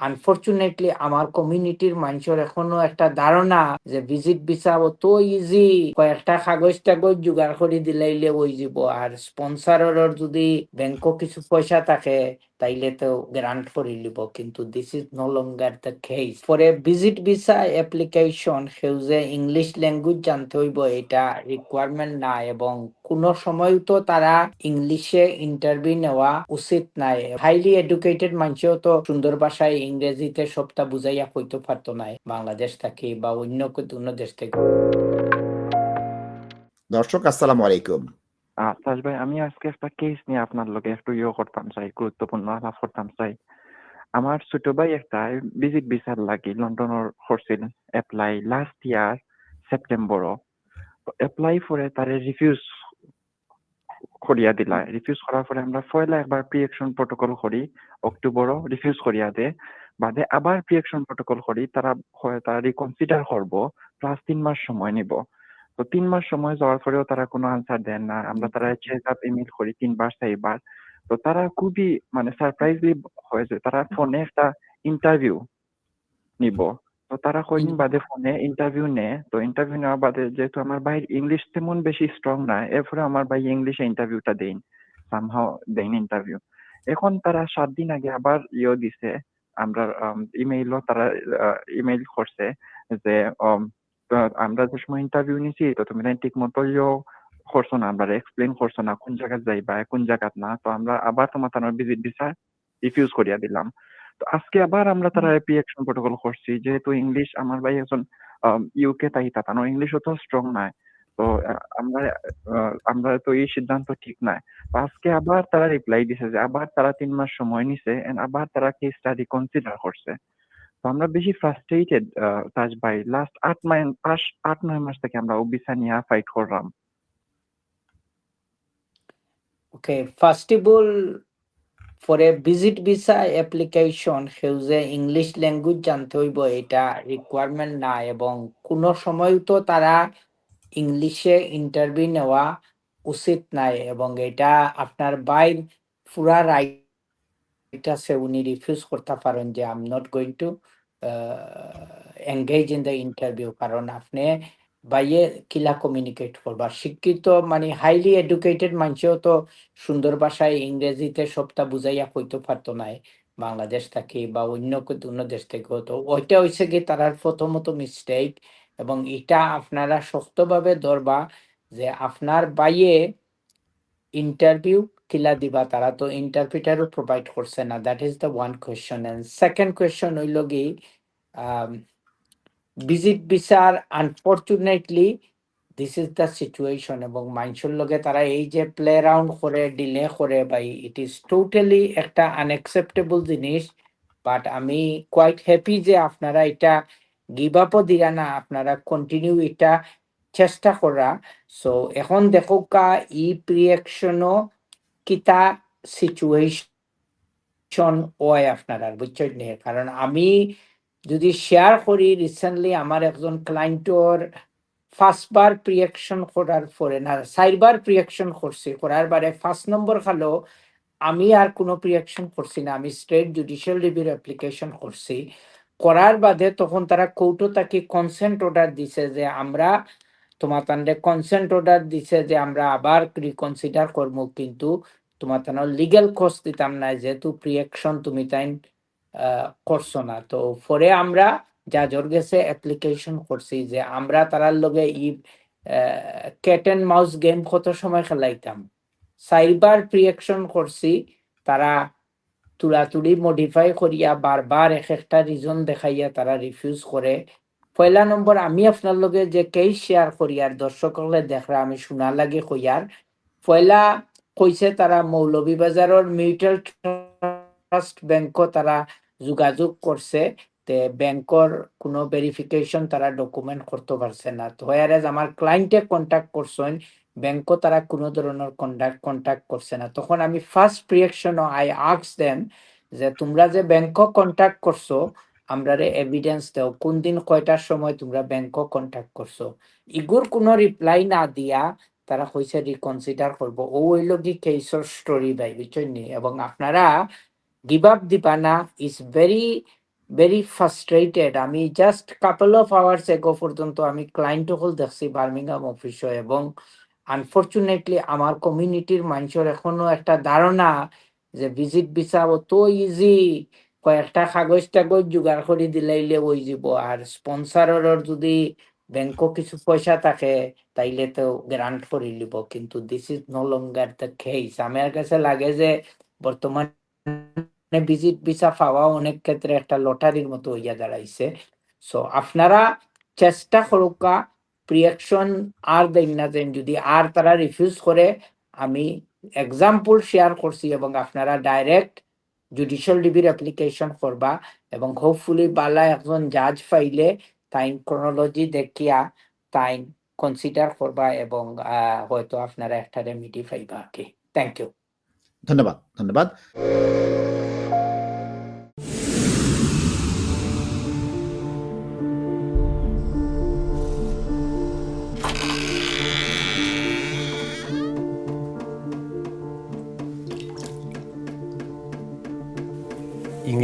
Unfortunately আমার কমিউনিটির মানুষের এখনও একটা ধারণা যে ভিজিট ভিসা অত ইজি কয়েকটা কাগজ টাগজ জোগাড় করে দিলাইলে ওই যাব। আর স্পন্সারের যদি ব্যাংক কিছু পয়সা থাকে তাইলে তো গ্রান্ট করে লিব, কিন্তু this is no longer the case পরে ভিজিট ভিসা অ্যাপ্লিকেশন সেউজে ইংলিশ ল্যাঙ্গুয়েজ জানতে হইব, এটা রিকোয়ারমেন্ট না, এবং কোন সময় তো তারা ইংলিশে ইন্টারভিউ নেওয়া উচিত নাই। হাইলি এডুকেটেড মানুষও তো সুন্দর ভাষায় ইংরেজিতে সবটা বুঝাইয়া হইতে পারতো নাই, বাংলাদেশ থেকে বা অন্য কোনো দেশ থেকে। দর্শক, আসসালামু আলাইকুম। আতাস ভাই, আমি আজকে একটা কেস নিয়ে আপনার লগে একটু ইয়ে করতাম চাই, গুরুত্বপূর্ণ আলাপ করতাম চাই। আমার ছোট ভাই একটা ভিজিট ভিসার লাগি লন্ডনের করছিল এপ্লাই লাস্ট ইয়ার সেপ্টেম্বরও এপ্লাই করে তারে রিফিউজ করিয়া দিলা। রিফিউজ করার পরে আমরা পয়লা একবার প্রি অ্যাকশন প্রোটোকল করি অক্টোবরও রিফিউজ করিয়া দে। বাদে আবার প্রি অ্যাকশন প্রোটোকল করি, তারা তারা রিকনসিডার করব প্লাস তিন মাস সময় নিব। তো তিন মাস সময় যাওয়ার পরেও তারা কোনো আনসার দেন না। আমরা তারা চেক আপ ইমেল করি তিনবার চারবার। তো তারা খুবই মানে সারপ্রাইজলি হয়েছে তারা ফোনে একটা ইন্টারভিউ নিব। তো তারা কয়দিন বাদে ফোনে ইন্টারভিউ নেয়। তো ইন্টারভিউ নেওয়ার বাদে যেহেতু আমার ভাই ইংলিশ তেমন বেশি স্ট্রং না এরপরে আমার ভাই ইংলিশে ইন্টারভিউটা দেন সামহাও দেন ইন্টারভিউ এখন তারা সাত দিন আগে আবার ইয়ে দিছে। আমরা ইমেইলও তারা ইমেইল করছে যে আমরা যে সময় ইন্টারভিউ নিছি তো তুমি ঠিক মতো ইয়ে করছ না। আমরা এক্সপ্লেন করছ না কোন জায়গায় যাইবা কোন জায়গাত না। তো আমরা আবার তোমার ভিজিট ভিসা রিফিউজ করিয়া দিলাম। তো আজকে আবার আমরা তারা পি অ্যাকশন প্রোটোকল করছি। যেহেতু ইংলিশ আমার ভাই একজন ইউকে তাই তাতানো ইংলিশ অত স্ট্রং নাই। তো আমরা আমরা তো এই সিদ্ধান্ত ঠিক নাই। তো আজকে আবার তারা রিপ্লাই দিছে যে আবার তারা তিন মাস সময় নিছে and আবার তারা কেসটা রিকনসিডার করছে। তো আমরা বেশি ফ্রাস্ট্রেটেড তাজ ভাই। লাস্ট আট মাস আট, নয় মাস থেকে আমরা ওবিসা নিয়ে ফাইট করলাম। Okay first of all for a visit visa application সেউজে English language জানতে হইব, এটা রিকোয়ারমেন্ট না, এবং কোনো সময় তো তারা ইংলিশে ইন্টারভিউ নেওয়া উচিত নাই, এবং এটা আপনার বাইর পুরা রাইট আছে উনি রিফিউজ করতে পারেন যে I am not going to engage in the interview কারণ আপনি বাইয়ে কিলা কমিউনিকেট করবার শিক্ষিত মানে হাইলি এডুকেটেড মানুষও তো সুন্দর ভাষায় ইংরেজিতে সবটা বুঝাইয়া কইতে পারতো নাই বাংলাদেশ থেকে বা অন্য অন্য দেশ থেকে। তো ওইটা হয়েছে কি তারার প্রথমত মিস্টেক এবং এটা আপনারা শক্তভাবে ধরবা যে আপনার বাইয়ে ইন্টারভিউ কিলা দিবা, তারা তো ইন্টারপ্রিটারও প্রোভাইড করছে না। That is the one question and second question হইল কি ভিজিট বিচার unfortunately this is the situation এবং মানুষের লগে তারা এই যে প্লে রাউন্ড করে ডিলে করে, বা ইট ইজ টোটালি একটা আনএক্সেপ্টেবল জিনিস। বাট আমি কোয়াইট হ্যাপি যে আপনারা এটা গিভ আপও দিয়া না, আপনারা কন্টিনিউ এটা চেষ্টা করা সো এখন দেখো কা ই প্রিয়েকশনও কিতা সিচুয়েশন ওয় আপনারা বুঝছেন নে? কারণ আমি যদি শেয়ার করি রিসেন্টলি আমার একজন ক্লায়েন্টর ফার্স্টবার প্রিয়েকশন করার পরে না চারবার প্রিয়েকশন করছি করার বারে ফার্স্ট নম্বর খালো আমি আর কোনো প্রিয়েকশন করছি না, আমি স্টেট জুডিশিয়াল রিভিউর অ্যাপ্লিকেশন করছি করার বাদে তখন তারা কৌটো তাকে কনসেন্ট অর্ডার দিছে যে, আমরা তোমার তান্ডে কনসেন্ট অর্ডার দিছে যে আমরা আবার রিকনসিডার করব, কিন্তু তোমার তান লিগেল কস্ট দিতাম না, যেহেতু প্রিয়েকশন তুমি তাই করছ না। তো পরে আমরা যা জোর গেছে অ্যাপ্লিকেশন করছি যে আমরা তারার লগে ই ক্যাট অ্যান্ড মাউস গেম কত সময় খেলাইতাম। সাইবার প্রিয়েকশন করছি, তারা তুলাতুলি মডিফাই করিয়া বারবার এক একটা রিজন দেখাইয়া তারা রিফিউজ করে। পয়লা নম্বর আমি আপনার লগে যে কেস শেয়ার করি আর দর্শকলে দেখরা আমি শোনা লাগে কইয়ার পয়লা কইছে তারা মৌলভীবাজারের মিউচুয়াল ট্রাস্ট ব্যাংক তারা যোগাযোগ করছে তে ব্যাংকর কোনো ভেরিফিকেশন তারা ডকুমেন্ট করতে পারছে না তো হয়ারেজ আমার ক্লায়েন্টে কন্ট্যাক্ট করছেন ব্যাংকও তারা কোনো ধরনের কন্ট্যাক্ট কন্ট্যাক্ট করছে না তখন আমি ফার্স্ট প্রিয়েকশন আই আক্স দেম যে তোমরা যে ব্যাংক কন্ট্যাক্ট করছ আমরা এভিডেন্স দাও, কোন দিন কয়টার সময় তোমরা ব্যাংক কন্ট্যাক্ট করছ? ইগুর কোনো রিপ্লাই না দিয়া তারা কইছে রিকনসিডার করব। ও হইল কি কেসর স্টোরি ভাই বুঝছেন? এবং আপনারা গিভ আপ দিবা না ইজ ভেরি ভেরি ফ্রাস্ট্রেটেড আমি just couple of hours ago পর্যন্ত আমি ক্লায়েন্ট হল দেখছি বার্মিংহাম অফিসে এবং আনফর্চুনেটলি আমার কমিউনিটির মানুষের এখনও একটা ধারণা যে ভিজিট ভিসা অত ইজি কয়েকটা কাগজ টাগজ জোগাড় করে দিলাইলে ওই যাব। আর স্পন্সারের যদি ব্যাংকও কিছু পয়সা থাকে, তাইলে তো গ্রান্ট করে লিব। কিন্তু this is no longer the case আমার কাছে, লাগে যে বর্তমানে ভিজিট ভিসা পাওয়া অনেক ক্ষেত্রে একটা লটারির মতো হইয়া দাঁড়াইছে। সো আপনারা চেষ্টা করুকা প্রিয়াকশন আর দেন না দেন, যদি আর তারা রিফিউজ করে আমি এক্সাম্পল শেয়ার করছি এবং আপনারা ডাইরেক্ট জুডিশিয়াল ডিবির অ্যাপ্লিকেশন করবা এবং হোপফুলি বালা একজন জাজ ফাইলে তাই ক্রোনোলজি দেখিয়া তাই কনসিডার করবা এবং হয়তো আপনারা একটা রেমিডি পাইবা কি থ্যাংক ইউ ধন্যবাদ ধন্যবাদ